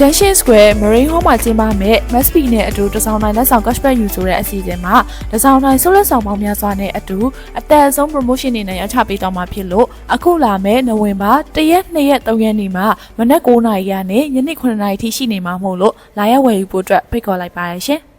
Junction Square Marine Hall မှာကျင်းပမဲ့ MSP နဲ့အတူတစောင်းတိုင်းလက်ဆောင် cashback ယူဆိုတဲ့အစီအစဉ်မှာတစောင်းတိုင်းဆုလက်ဆောင်ပေါင်းများစွာနဲ့အတူအသက်အဆုံး promotion တွေနဲ့ရချပေးတော့မှာဖြစ်လို့အခုလာမဲ့နိုဝင်ဘာ1ရက်2ရက်3ရက်နေ့မှာမနက်9:00နာရီကနေညနေ9:00နာရီထိရှိနေမှာမို့လို့လာရောက်ဝယ်ယူဖို့အတွက်ဖိတ်ခေါ်လိုက်ပါတယ်ရှင်။